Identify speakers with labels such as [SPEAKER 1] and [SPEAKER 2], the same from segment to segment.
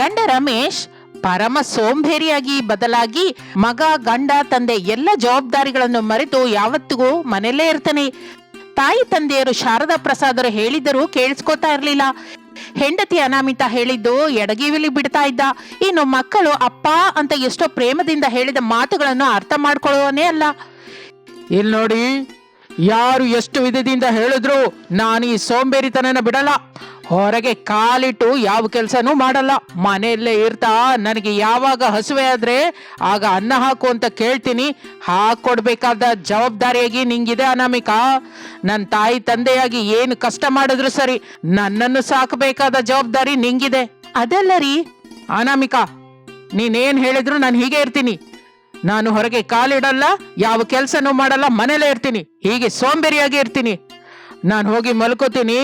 [SPEAKER 1] ಗಂಡ ರಮೇಶ್ ಪರಮ ಸೋಂಬೇರಿಯಾಗಿ ಬದಲಾಗಿ ಮಗ, ಗಂಡ, ತಂದೆ ಎಲ್ಲ ಜವಾಬ್ದಾರಿಗಳನ್ನು ಮರೆತು ಯಾವತ್ತಿಗೂ ಮನೆಯಲ್ಲೇ ಇರ್ತಾನೆ. ತಾಯಿ, ತಂದೆಯರು ಶಾರದಾ ಪ್ರಸಾದರು ಹೇಳಿದರೂ ಕೇಳಿಸ್ಕೊತಾ ಇರ್ಲಿಲ್ಲ. ಹೆಂಡತಿ ಅನಾಮಿತ ಹೇಳಿದ್ದು ಎಡಗಿವಿಲಿ ಬಿಡ್ತಾ ಇದ್ದ. ಇನ್ನು ಮಕ್ಕಳು ಅಪ್ಪ ಅಂತ ಎಷ್ಟೋ ಪ್ರೇಮದಿಂದ ಹೇಳಿದ ಮಾತುಗಳನ್ನು ಅರ್ಥ ಮಾಡ್ಕೊಳ್ಳೋನೇ ಅಲ್ಲ.
[SPEAKER 2] ಇಲ್ಲಿ ನೋಡಿ, ಯಾರು ಎಷ್ಟು ವಿಧದಿಂದ ಹೇಳಿದ್ರು ನಾನು ಈ ಸೋಂಬೇರಿತನನ ಬಿಡಲ್ಲ. ಹೊರಗೆ ಕಾಲಿಟ್ಟು ಯಾವ ಕೆಲಸನೂ ಮಾಡಲ್ಲ. ಮನೆಯಲ್ಲೇ ಇರ್ತಾ ನನಗೆ ಯಾವಾಗ ಹಸುವೆ ಆದ್ರೆ ಆಗ ಅನ್ನ ಹಾಕು ಅಂತ ಕೇಳ್ತೀನಿ. ಹಾಕೊಡ್ಬೇಕಾದ ಜವಾಬ್ದಾರಿಯಾಗಿ ನಿಂಗಿದೆ ಅನಾಮಿಕಾ. ನನ್ನ ತಾಯಿ ತಂದೆಯಾಗಿ ಏನು ಕಷ್ಟ ಮಾಡಿದ್ರು ಸರಿ ನನ್ನನ್ನು ಸಾಕಬೇಕಾದ ಜವಾಬ್ದಾರಿ ನಿಂಗಿದೆ.
[SPEAKER 1] ಅದಲ್ಲ ರೀ.
[SPEAKER 2] ಅನಾಮಿಕಾ ನೀನೇನ್ ಹೇಳಿದ್ರು ನಾನು ಹೀಗೆ ಇರ್ತೀನಿ. ನಾನು ಹೊರಗೆ ಕಾಲಿಡಲ್ಲ ಯಾವ ಕೆಲಸನೂ ಮಾಡಲ್ಲ ಮನೇಲೇ ಇರ್ತೀನಿ. ಹೀಗೆ ಸೋಂಬೇರಿಯಾಗಿ ಇರ್ತೀನಿ. ನಾನು ಹೋಗಿ ಮಲ್ಕೋತೀನಿ.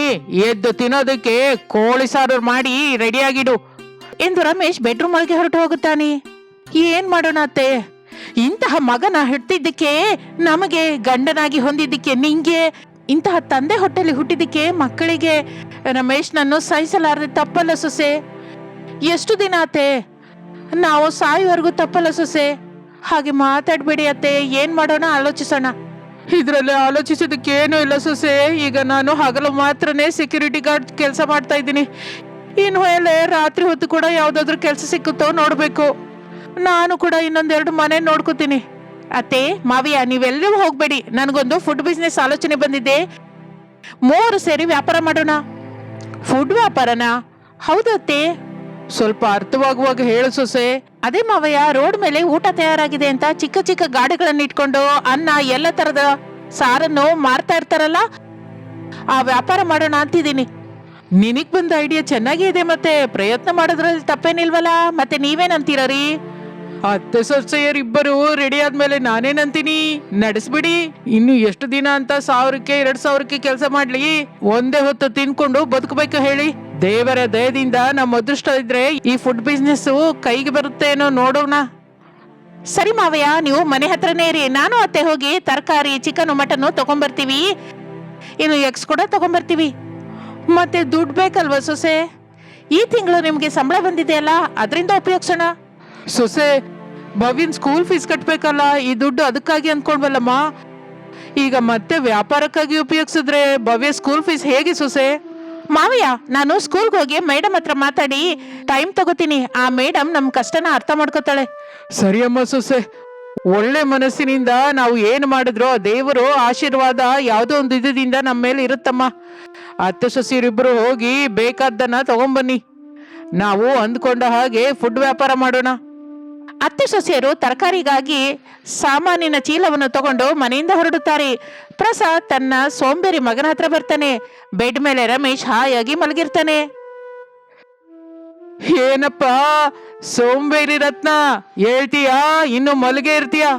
[SPEAKER 2] ಎದ್ದು ತಿನ್ನೋದಕ್ಕೆ ಕೋಳಿ ಸಾರು ಮಾಡಿ ರೆಡಿಯಾಗಿಡು.
[SPEAKER 1] ಎಂದು ರಮೇಶ್ ಬೆಡ್ರೂಮ್ ಒಳಗೆ ಹೊರಟು ಹೋಗುತ್ತಾನೆ. ಏನ್ ಮಾಡೋಣ ಅತ್ತೆ? ಇಂತಹ ಮಗನ ಹುಟ್ಟಿದ್ದಕ್ಕೆ ನಮಗೆ ಗಂಡನಾಗಿ ಹೊಂದಿದ್ದಕ್ಕೆ ನಿಂಗೆ, ಇಂತಹ ತಂದೆ ಹೊಟ್ಟೆಲಿ ಹುಟ್ಟಿದ್ದಕ್ಕೆ ಮಕ್ಕಳಿಗೆ ರಮೇಶ್ ನನ್ನ ಸಹಿಸಲಾರದೆ ತಪ್ಪಲ್ಲ ಸೊಸೆ. ಎಷ್ಟು ದಿನ ಅತ್ತೆ? ನಾವು ಸಾಯುವರೆಗೂ ತಪ್ಪಲ್ಲ ಸೊಸೆ. ಹಾಗೆ ಮಾತಾಡ್ಬೇಡಿ ಅತ್ತೆ, ಏನ್ ಮಾಡೋಣ, ಆಲೋಚಿಸೋಣ.
[SPEAKER 2] ಇದ್ರಲ್ಲಿ ಆಲೋಚಿಸೋದಕ್ಕೆ ಏನೂ ಇಲ್ಲ ಸೊಸೆ. ಈಗ ನಾನು ಹಗಲು ಮಾತ್ರನೇ ಸೆಕ್ಯೂರಿಟಿ ಗಾರ್ಡ್ ಕೆಲಸ ಮಾಡ್ತಾ ಇದ್ದೀನಿ.
[SPEAKER 1] ಇನ್ನು ಮೇಲೆ ರಾತ್ರಿ ಹೊತ್ತು ಕೂಡ ಯಾವುದಾದ್ರೂ ಕೆಲಸ ಸಿಕ್ಕುತ್ತೋ ನೋಡಬೇಕು. ನಾನು ಕೂಡ ಇನ್ನೊಂದೆರಡು ಮನೆ ನೋಡ್ಕೋತೀನಿ. ಅತ್ತೆ, ಮಾವಿಯ ನೀವೆಲ್ಲರೂ ಹೋಗ್ಬೇಡಿ. ನನಗೊಂದು ಫುಡ್ ಬಿಸ್ನೆಸ್ ಆಲೋಚನೆ ಬಂದಿದೆ. ಮೂರು ಸೇರಿ ವ್ಯಾಪಾರ ಮಾಡೋಣ. ಫುಡ್ ವ್ಯಾಪಾರನಾ? ಹೌದು ಅತ್ತೆ.
[SPEAKER 2] ಸ್ವಲ್ಪ ಅರ್ಥವಾಗುವಾಗ ಹೇಳು ಸೊಸೆ.
[SPEAKER 1] ಅದೇ ಮಾವಯ್ಯ ರೋಡ್ ಮೇಲೆ ಊಟ ತಯಾರಾಗಿದೆ ಅಂತ ಚಿಕ್ಕ ಚಿಕ್ಕ ಗಾಡಿಗಳನ್ನ ಇಟ್ಕೊಂಡು ಅನ್ನ ಎಲ್ಲ ತರದ ಸಾರನ್ನು ಮಾರ್ತಾ ಇರ್ತಾರಲ್ಲ ಆ ವ್ಯಾಪಾರ ಮಾಡೋಣ ಅಂತಿದ್ದೀನಿ. ನಿನಗ್ ಬಂದ ಐಡಿಯಾ ಚೆನ್ನಾಗಿ ಇದೆ ಮತ್ತೆ ಪ್ರಯತ್ನ ಮಾಡೋದ್ರಲ್ಲಿ ತಪ್ಪೇನಿಲ್ವಲ್ಲ ಮತ್ತೆ ನೀವೇನಂತೀರೀ
[SPEAKER 2] ಅತ್ತೆ ಸೊಸೆಯರಿಬ್ಬರು ರೆಡಿ ಆದ್ಮೇಲೆ ನಾನೇನಂತೀನಿ ನಡೆಸ್ಬಿಡಿ. ಇನ್ನು ಎಷ್ಟು ದಿನ ಅಂತ ಸಾವಿರಕ್ಕೆ ಎರಡ್ ಸಾವಿರಕ್ಕೆ ಕೆಲಸ ಮಾಡ್ಲಿ. ಒಂದೇ ಹೊತ್ತು ತಿನ್ಕೊಂಡು ಬದುಕಬೇಕು ಹೇಳಿ. ದೇವರ ದಯದಿಂದ ನಮ್ಮ ಅದೃಷ್ಟ ಇದ್ರೆ ಈ ಫುಡ್ ಬಿಸ್ನೆಸ್ ಕೈಗೆ ಬರುತ್ತೆ ಏನೋ ನೋಡೋಣ.
[SPEAKER 1] ಸರಿ ಮಾವಯ್ಯ, ನೀವು ಮನೆ ಹತ್ರನೇ ಇರಿ. ನಾನು ಅತ್ತೆ ಹೋಗಿ ತರಕಾರಿ ಚಿಕನ್ ಮಟನ್ ತಗೊಂಬರ್ತೀವಿ. ಇನ್ನು ಎಗ್ಸ್ ಕೂಡ ತಗೊಂಬರ್ತೀವಿ. ಮತ್ತೆ ದುಡ್ಡು ಬೇಕಲ್ವಾ ಸೊಸೆ? ಈ ತಿಂಗಳು ನಿಮ್ಗೆ ಸಂಬಳ ಬಂದಿದೆಯಲ್ಲ ಅದರಿಂದ ಉಪಯೋಗಿಸೋಣ.
[SPEAKER 2] ಸೊಸೆ, ಭವ್ಯನ್ ಸ್ಕೂಲ್ ಫೀಸ್ ಕಟ್ಬೇಕಲ್ಲ, ಈ ದುಡ್ಡು ಅದಕ್ಕಾಗಿ ಅನ್ಕೊಂಡ್ವಲ್ಲಮ್ಮ ಈಗ ಮತ್ತೆ ವ್ಯಾಪಾರಕ್ಕಾಗಿ ಉಪಯೋಗಿಸಿದ್ರೆ ಭವ್ಯ ಸ್ಕೂಲ್ ಫೀಸ್ ಹೇಗೆ ಸೊಸೆ?
[SPEAKER 1] ಮಾವಯ್ಯ, ನಾನು ಸ್ಕೂಲ್ಗೆ ಹೋಗಿ ಮೇಡಮ್ ಹತ್ರ ಮಾತಾಡಿ ಟೈಮ್ ತಗೋತೀನಿ. ಆ ಮೇಡಮ್ ನಮ್ಮ ಕಷ್ಟನ ಅರ್ಥ ಮಾಡ್ಕೋತಾಳೆ.
[SPEAKER 2] ಸರಿಯಮ್ಮ ಸೊಸೆ. ಒಳ್ಳೆ ಮನಸ್ಸಿನಿಂದ ನಾವು ಏನು ಮಾಡಿದ್ರೋ ದೇವರು ಆಶೀರ್ವಾದ ಯಾವುದೋ ಒಂದು ಇದದಿಂದ ನಮ್ಮ ಮೇಲೆ ಇರುತ್ತಮ್ಮ. ಅತ್ತೆ ಸೊಸಿರಿಬ್ಬರು ಹೋಗಿ ಬೇಕಾದ್ದನ್ನ ತಗೊಂಬನ್ನಿ. ನಾವು ಅಂದ್ಕೊಂಡ ಹಾಗೆ ಫುಡ್ ವ್ಯಾಪಾರ ಮಾಡೋಣ.
[SPEAKER 1] ಅತ್ತೆ ಸೊಸೆಯರು ತರಕಾರಿಗಾಗಿ ಸಾಮಾನಿನ ಚೀಲವನ್ನು ತಗೊಂಡು ಮನೆಯಿಂದ ಹೊರಡುತ್ತಾರೆ. ಪ್ರಸಾದ್ ತನ್ನ ಸೋಂಬೇರಿ ಮಗನ ಹತ್ರ ಬರ್ತಾನೆ. ಬೆಡ್ ಮೇಲೆ ರಮೇಶ್ ಹಾಯಾಗಿ ಮಲಗಿರ್ತಾನೆ.
[SPEAKER 2] ಏನಪ್ಪ? ಸೋಂಬೇರಿ ರತ್ನ? ಹೇಳ್ತೀಯಾ? ಇನ್ನು ಮಲಗೆ ಇರ್ತೀಯಾ?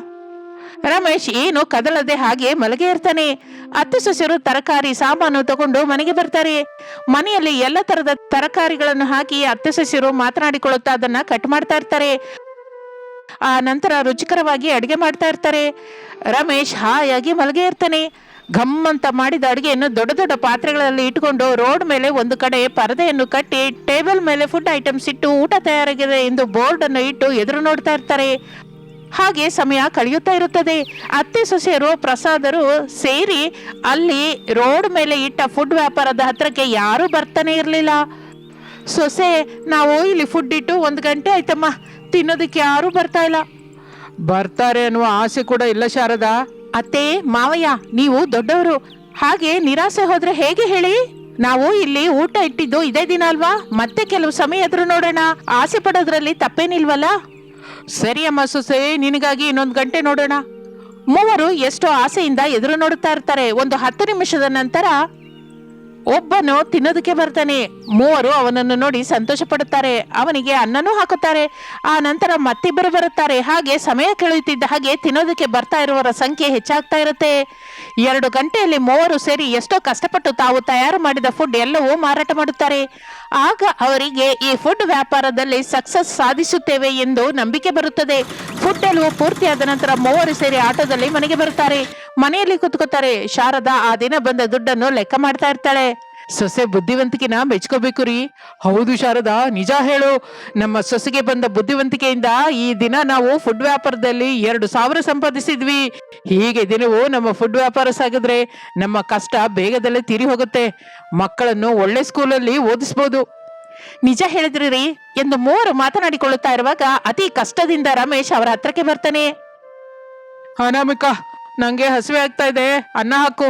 [SPEAKER 1] ರಮೇಶ್ ಏನು ಕದಲದೆ ಹಾಗೆ ಮಲಗೆ ಇರ್ತಾನೆ. ಅತ್ತೆ ಸೊಸೆಯರು ತರಕಾರಿ, ಸಾಮಾನು ತಗೊಂಡು ಮನೆಗೆ ಬರ್ತಾರೆ. ಮನೆಯಲ್ಲಿ ಎಲ್ಲ ತರದ ತರಕಾರಿಗಳನ್ನು ಹಾಕಿ ಅತ್ತೆ ಸೊಸೆಯರು ಮಾತನಾಡಿಕೊಳ್ಳುತ್ತಾ ಅದನ್ನ ಕಟ್ ಮಾಡ್ತಾ ಇರ್ತಾರೆ. ಆ ನಂತರ ರುಚಿಕರವಾಗಿ ಅಡಿಗೆ ಮಾಡ್ತಾ ಇರ್ತಾರೆ. ರಮೇಶ್ ಹಾಯಾಗಿ ಮಲಗೆ ಇರ್ತಾನೆ. ಘಮ್ ಅಂತ ಮಾಡಿದ ಅಡಿಗೆಯನ್ನು ದೊಡ್ಡ ದೊಡ್ಡ ಪಾತ್ರೆಗಳಲ್ಲಿ ಇಟ್ಕೊಂಡು ರೋಡ್ ಮೇಲೆ ಒಂದು ಕಡೆ ಪರದೆಯನ್ನು ಕಟ್ಟಿ ಟೇಬಲ್ ಮೇಲೆ ಫುಡ್ ಐಟಮ್ಸ್ ಇಟ್ಟು ಊಟ ತಯಾರಾಗಿದೆ ಎಂದು ಬೋರ್ಡ್ ಅನ್ನು ಇಟ್ಟು ಎದುರು ನೋಡ್ತಾ ಇರ್ತಾರೆ. ಹಾಗೆ ಸಮಯ ಕಳೆಯುತ್ತಾ ಇರುತ್ತದೆ. ಅತ್ತೆ ಸೊಸೆಯರು, ಪ್ರಸಾದರು ಸೇರಿ ಅಲ್ಲಿ ರೋಡ್ ಮೇಲೆ ಇಟ್ಟ ಫುಡ್ ವ್ಯಾಪಾರದ ಹತ್ರಕ್ಕೆ ಯಾರು ಬರ್ತಾನೆ ಇರಲಿಲ್ಲ. ಸೊಸೆ, ನಾವು ಇಲ್ಲಿ ಫುಡ್ ಇಟ್ಟು ಒಂದು ಗಂಟೆ ಆಯ್ತಮ್ಮ. ತಿನ್ನೋದಕ್ಕೆ ಯಾರು ಬರ್ತಾ ಇಲ್ಲ.
[SPEAKER 2] ಬರ್ತಾರೆ ಅನ್ನುವ ಆಸೆ ಕೂಡ ಇಲ್ಲ ಶಾರದಾ.
[SPEAKER 1] ಅತ್ತೆ ಮಾವಯ್ಯ ನೀವು ದೊಡ್ಡವರು. ಹಾಗೆ ನಿರಾಸೆ ಹೋದ್ರೆ ಹೇಗೆ ಹೇಳಿ? ನಾವು ಇಲ್ಲಿ ಊಟ ಇಟ್ಟಿದ್ದು ಇದೇ ದಿನ ಅಲ್ವಾ? ಮತ್ತೆ ಕೆಲವು ಸಮಯ ಎದುರು ನೋಡೋಣ. ಆಸೆ ಪಡೋದ್ರಲ್ಲಿ ತಪ್ಪೇನಿಲ್ವಲ್ಲ? ಸರಿ ಅಮ್ಮ ಸೊಸೆ ನಿನಗಾಗಿ ಇನ್ನೊಂದು ಗಂಟೆ ನೋಡೋಣ. ಮೂವರು ಎಷ್ಟೋ ಆಸೆಯಿಂದ ಎದುರು ನೋಡುತ್ತಾ ಇರ್ತಾರೆ. ಒಂದು ಹತ್ತು ನಿಮಿಷದ ನಂತರ ಒಬ್ಬನು ತಿನ್ನೋದಕ್ಕೆ ಬರ್ತಾನೆ. ಮೂವರು ಅವನನ್ನು ನೋಡಿ ಸಂತೋಷ ಪಡುತ್ತಾರೆ ಅವನಿಗೆ ಅನ್ನನೂ ಹಾಕುತ್ತಾರೆ. ಆ ನಂತರ ಮತ್ತಿಬ್ಬರು ಬರುತ್ತಾರೆ. ಹಾಗೆ ಸಮಯ ಕಳೆಯುತ್ತಿದ್ದ ಹಾಗೆ ತಿನ್ನೋದಕ್ಕೆ ಬರ್ತಾ ಇರುವವರ ಸಂಖ್ಯೆ ಹೆಚ್ಚಾಗ್ತಾ ಇರುತ್ತೆ. ಎರಡು ಗಂಟೆಯಲ್ಲಿ ಮೂವರು ಸೇರಿ ಎಷ್ಟೋ ಕಷ್ಟಪಟ್ಟು ತಾವು ತಯಾರು ಮಾಡಿದ ಫುಡ್ ಎಲ್ಲವೂ ಮಾರಾಟ ಮಾಡುತ್ತಾರೆ. ಆಗ ಅವರಿಗೆ ಈ ಫುಡ್ ವ್ಯಾಪಾರದಲ್ಲಿ ಸಕ್ಸಸ್ ಸಾಧಿಸುತ್ತೇವೆ ಎಂದು ನಂಬಿಕೆ ಬರುತ್ತದೆ. ಫುಡ್ ಎಲ್ಲವೂ ಪೂರ್ತಿಯಾದ ನಂತರ ಮೂವರು ಸೇರಿ ಆಟೋದಲ್ಲಿ ಮನೆಗೆ ಬರುತ್ತಾರೆ. ಮನೆಯಲ್ಲಿ ಕುತ್ಕೋತಾರೆ. ಶಾರದಾ ಆ ದಿನ ಬಂದ ದುಡ್ಡನ್ನು ಲೆಕ್ಕ ಮಾಡ್ತಾ ಇರ್ತಾಳೆ.
[SPEAKER 2] ಸೊಸೆ ಬುದ್ಧಿವಂತಿಕೆನ ಮೆಚ್ಕೋಬೇಕು ರೀ. ಹೌದು ಶಾರದಾ, ನಿಜ ಹೇಳು. ನಮ್ಮ ಸೊಸೆಗೆ ಬಂದ ಬುದ್ಧಿವಂತಿಕೆಯಿಂದ ಈ ದಿನ ನಾವು ಫುಡ್ ವ್ಯಾಪಾರದಲ್ಲಿ ಎರಡು ಸಾವಿರ ಸಂಪಾದಿಸಿದ್ವಿ. ಹೀಗೆ ದಿನವೂ ನಮ್ಮ ಫುಡ್ ವ್ಯಾಪಾರ ಸಾಗಿದ್ರೆ ನಮ್ಮ ಕಷ್ಟ ಬೇಗದಲ್ಲೇ ತೀರಿ ಹೋಗುತ್ತೆ. ಮಕ್ಕಳನ್ನು ಒಳ್ಳೆ ಸ್ಕೂಲಲ್ಲಿ ಓದಿಸ್ಬೋದು.
[SPEAKER 1] ನಿಜ ಹೇಳಿದ್ರಿ ರೀ. ಎಂದು ಮೂವರು ಮಾತನಾಡಿಕೊಳ್ಳುತ್ತಾ ಇರುವಾಗ ಅತಿ ಕಷ್ಟದಿಂದ ರಮೇಶ್ ಅವರ ಹತ್ರಕ್ಕೆ ಬರ್ತಾನೆ.
[SPEAKER 2] ಅನಾಮಿಕಾ ನಂಗೆ ಹಸಿವೆ ಆಗ್ತಾ ಇದೆ. ಅನ್ನ ಹಾಕು.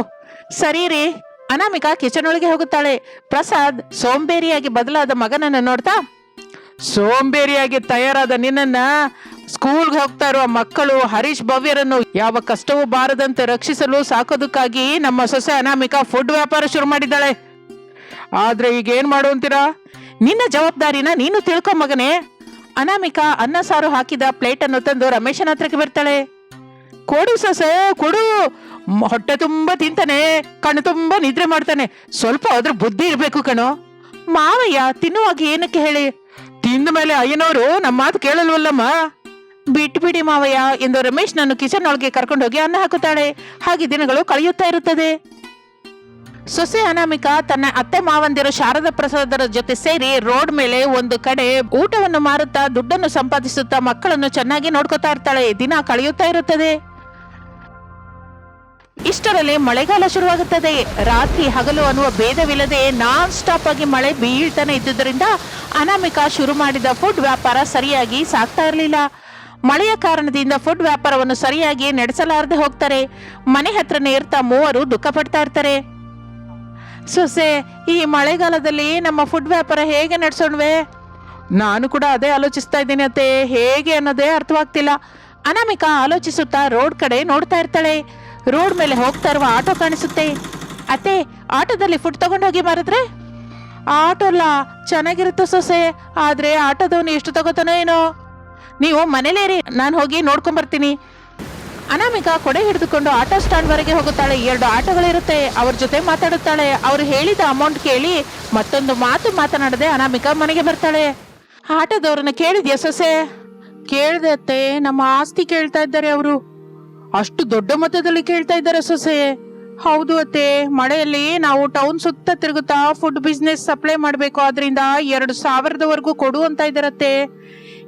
[SPEAKER 1] ಸರಿ ರೀ. ಅನಾಮಿಕಾ ಕಿಚನ್ ಒಳಗೆ ಹೋಗುತ್ತಾಳೆ. ಪ್ರಸಾದ್ ಸೋಂಬೇರಿಯಾಗಿ ಬದಲಾದ ಮಗನನ್ನು ನೋಡ್ತಾ,
[SPEAKER 2] ಸೋಂಬೇರಿಯಾಗಿ ತಯಾರಾದ ನಿನ್ನನ್ನ ಸ್ಕೂಲ್ಗೆ ಹೋಗ್ತಾ ಇರುವ ಮಕ್ಕಳು ಹರೀಶ್ ಭವ್ಯರನ್ನು ಯಾವ ಕಷ್ಟವೂ ಬಾರದಂತೆ ರಕ್ಷಿಸಲು ಸಾಕೋದಕ್ಕಾಗಿ ನಮ್ಮ ಸೊಸೆ ಅನಾಮಿಕಾ ಫುಡ್ ವ್ಯಾಪಾರ ಶುರು ಮಾಡಿದ್ದಾಳೆ. ಆದ್ರೆ ಈಗ ಏನ್ ಮಾಡು ಅಂತೀರಾ?
[SPEAKER 1] ನಿನ್ನ ಜವಾಬ್ದಾರಿನ ನೀನು ತಿಳ್ಕೊ ಮಗನೇ. ಅನಾಮಿಕಾ ಅನ್ನ ಸಾರು ಹಾಕಿದ ಪ್ಲೇಟ್ ಅನ್ನು ತಂದು ರಮೇಶನ ಹತ್ರಕ್ಕೆ ಬರ್ತಾಳೆ.
[SPEAKER 2] ಕೊಡು ಸೊಸೆ, ಕೊಡು. ಹೊಟ್ಟೆ ತುಂಬ ತಿಂತಾನೆ, ಕಣ್ಣು ತುಂಬ ನಿದ್ರೆ ಮಾಡ್ತಾನೆ. ಸ್ವಲ್ಪ ಅದ್ರ ಬುದ್ಧಿ ಇರಬೇಕು ಕಣೋ.
[SPEAKER 1] ಮಾವಯ್ಯ ತಿನ್ನುವಾಗ ಏನಕ್ಕೆ ಹೇಳಿ?
[SPEAKER 2] ತಿಂದ ಮೇಲೆ ಅಯ್ಯನವರು ನಮ್ಮ ಮಾತು ಕೇಳಲ್ವಲ್ಲಮ್ಮ?
[SPEAKER 1] ಬಿಟ್ಬಿಡಿ ಮಾವಯ್ಯ ಎಂದು ರಮೇಶ್ ನಾನು ಕಿಚನ್ ಒಳಗೆ ಕರ್ಕೊಂಡೋಗಿ ಅನ್ನ ಹಾಕುತ್ತಾಳೆ. ಹಾಗೆ ದಿನಗಳು ಕಳೆಯುತ್ತಾ ಇರುತ್ತದೆ. ಸೊಸೆ ಅನಾಮಿಕಾ ತನ್ನ ಅತ್ತೆ ಮಾವಂದಿರು ಶಾರದಾ ಪ್ರಸಾದರ ಜೊತೆ ಸೇರಿ ರೋಡ್ ಮೇಲೆ ಒಂದು ಕಡೆ ಊಟವನ್ನು ಮಾರುತ್ತಾ ದುಡ್ಡನ್ನು ಸಂಪಾದಿಸುತ್ತಾ ಮಕ್ಕಳನ್ನು ಚೆನ್ನಾಗಿ ನೋಡ್ಕೊತಾ ಇರ್ತಾಳೆ. ದಿನ ಕಳೆಯುತ್ತಾ ಇರುತ್ತದೆ. ಇಷ್ಟರಲ್ಲಿ ಮಳೆಗಾಲ ಶುರುವಾಗುತ್ತದೆ. ರಾತ್ರಿ ಹಗಲು ಅನ್ನುವ ಭೇದವಿಲ್ಲದೆ ನಾನ್ ಸ್ಟಾಪ್ ಆಗಿ ಮಳೆ ಬೀಳ್ತಾನೆ ಇದ್ದುದರಿಂದ ಅನಾಮಿಕಾ ಶುರು ಮಾಡಿದ ಫುಡ್ ವ್ಯಾಪಾರ ಸರಿಯಾಗಿ ಸಾಗ್ತಾ ಇರಲಿಲ್ಲ. ಮಳೆಯ ಕಾರಣದಿಂದ ಫುಡ್ ವ್ಯಾಪಾರವನ್ನು ಸರಿಯಾಗಿ ನಡೆಸಲಾರದೆ ಹೋಗ್ತಾರೆ. ಮನೆ ಹತ್ರನೇ ಇರ್ತಾ ಮೂವರು ದುಃಖ ಪಡ್ತಾ ಇರ್ತಾರೆ. ಸೊಸೆ, ಈ ಮಳೆಗಾಲದಲ್ಲಿ ನಮ್ಮ ಫುಡ್ ವ್ಯಾಪಾರ ಹೇಗೆ ನಡೆಸೋಣವೆ? ನಾನು ಕೂಡ ಅದೇ ಆಲೋಚಿಸ್ತಾ ಇದ್ದೀನಿ ಅತ್ತೆ. ಹೇಗೆ ಅನ್ನೋದೇ ಅರ್ಥವಾಗ್ತಿಲ್ಲ. ಅನಾಮಿಕಾ ಆಲೋಚಿಸುತ್ತಾ ರೋಡ್ ಕಡೆ ನೋಡ್ತಾ ಇರ್ತಾಳೆ. ರೋಡ್ ಮೇಲೆ ಹೋಗ್ತಾ ಇರುವ ಆಟೋ ಕಾಣಿಸುತ್ತೆ. ಅತ್ತೆ, ಆಟೋದಲ್ಲಿ ಫುಡ್ ತಗೊಂಡೋಗಿ ಮಾರಿದ್ರೆ? ಆಟೋ ಅಲ್ಲ ಚೆನ್ನಾಗಿರುತ್ತೆ ಸೊಸೆ, ಆದ್ರೆ ಆಟೋದವನು ಎಷ್ಟು ತಗೋತಾನೋ ಏನೋ. ನೀವು ಮನೇಲೇರಿ ನಾನು ಹೋಗಿ ನೋಡ್ಕೊಂಬರ್ತೀನಿ ಅನಾಮಿಕಾ ಕೊಡೆ ಹಿಡಿದುಕೊಂಡು ಆಟೋ ಸ್ಟ್ಯಾಂಡ್ ವರೆಗೆ ಹೋಗುತ್ತಾಳೆ. ಎರಡು ಆಟೋಗಳಿರುತ್ತೆ. ಅವ್ರ ಜೊತೆ ಮಾತಾಡುತ್ತಾಳೆ. ಅವ್ರು ಹೇಳಿದ ಅಮೌಂಟ್ ಕೇಳಿ ಮತ್ತೊಂದು ಮಾತು ಮಾತನಾಡದೆ ಅನಾಮಿಕ ಮನೆಗೆ ಬರ್ತಾಳೆ. ಆಟೋದವ್ರನ್ನ ಕೇಳಿದ್ಯಾ ಸೊಸೆ? ಕೇಳ್ದತ್ತೆ ನಮ್ಮ ಆಸ್ತಿ ಕೇಳ್ತಾ ಇದ್ದಾರೆ ಅವರು. ಅಷ್ಟು ದೊಡ್ಡ ಮೊತ್ತದಲ್ಲಿ ಕೇಳ್ತಾ ಇದ್ದಾರೆ ಸೊಸೆ. ಹೌದು ಅತ್ತೆ, ಮಳೆಯಲ್ಲಿ ನಾವು ಟೌನ್ ಸುತ್ತ ತಿರುಗುತ್ತಾ ಫುಡ್ ಬಿಸ್ನೆಸ್ ಸಪ್ಲೈ ಮಾಡಬೇಕು. ಆದ್ರಿಂದ ಎರಡು ಸಾವಿರದವರೆಗೂ ಕೊಡು ಅಂತ ಇದ್ದಾರತ್ತೆ